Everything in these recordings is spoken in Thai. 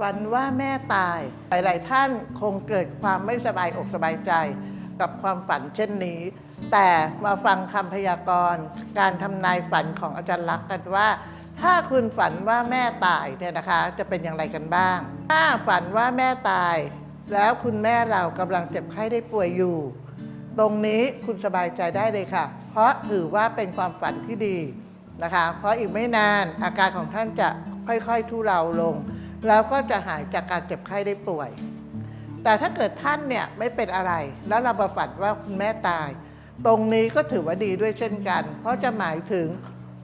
ฝันว่าแม่ตาย หลาย ๆ ท่านคงเกิดความไม่สบายอกสบายใจ กับความฝันเช่นนี้ แต่มาฟังคำพยากรณ์ การทำนายฝันของอาจารย์ลักษณ์กันว่า ถ้าคุณฝันว่าแม่ตายเนี่ยนะคะ จะเป็นอย่างไรกันบ้าง ถ้าฝันว่าแม่ตาย แล้วคุณแม่เรากำลังเจ็บไข้ได้ป่วยอยู่ ตรงนี้คุณสบายใจได้เลยค่ะ เพราะถือว่าเป็นความฝันที่ดีนะคะ เพราะอีกไม่นานอาการของท่านจะค่อย ๆ ทุเลาลง แล้วก็จะหายจากการเจ็บไข้ได้ป่วย แต่ถ้าเกิดท่านเนี่ยไม่เป็นอะไร แล้วเราประฝันว่าคุณแม่ตาย ตรงนี้ก็ถือว่าดีด้วยเช่นกัน เพราะจะหมายถึง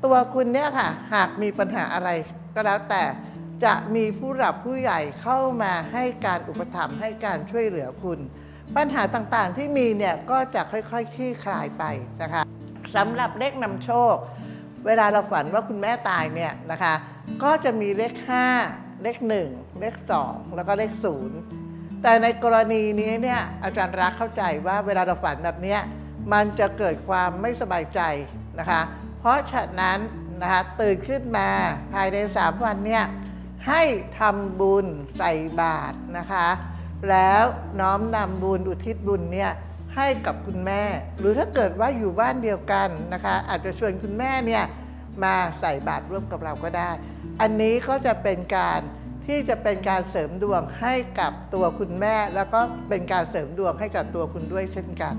ตัวคุณเนี่ยค่ะ หากมีปัญหาอะไร ก็แล้วแต่จะมีผู้หลับผู้ใหญ่เข้ามาให้การอุปถัมภ์ให้การช่วยเหลือคุณ ปัญหาต่างๆที่มีเนี่ยก็จะค่อยๆคลี่คลายไปนะคะสำหรับเลขนำโชค เวลาเราฝันว่าคุณแม่ตายเนี่ยนะคะ ก็จะมีเลข 5 เลข1เลข2แล้วก็เลข0แต่ในกรณีนี้เนี่ยอาจารย์รักเข้าใจว่าเวลาเราฝันแบบนี้มันจะเกิดความไม่สบายใจนะคะ เพราะฉะนั้นนะคะตื่นขึ้นมาภายใน 3 วันเนี่ยให้ทำบุญใส่บาตรนะคะ แล้วน้อมนำบุญอุทิศบุญเนี่ยให้กับคุณแม่ หรือถ้าเกิดว่าอยู่บ้านเดียวกันนะคะ อาจจะชวนคุณแม่เนี่ย มาใส่บาตรร่วมกับเราก็ได้ อันนี้ก็จะเป็นการที่จะเป็นการเสริมดวงให้กับตัวคุณแม่ แล้วก็เป็นการเสริมดวงให้กับตัวคุณด้วยเช่นกัน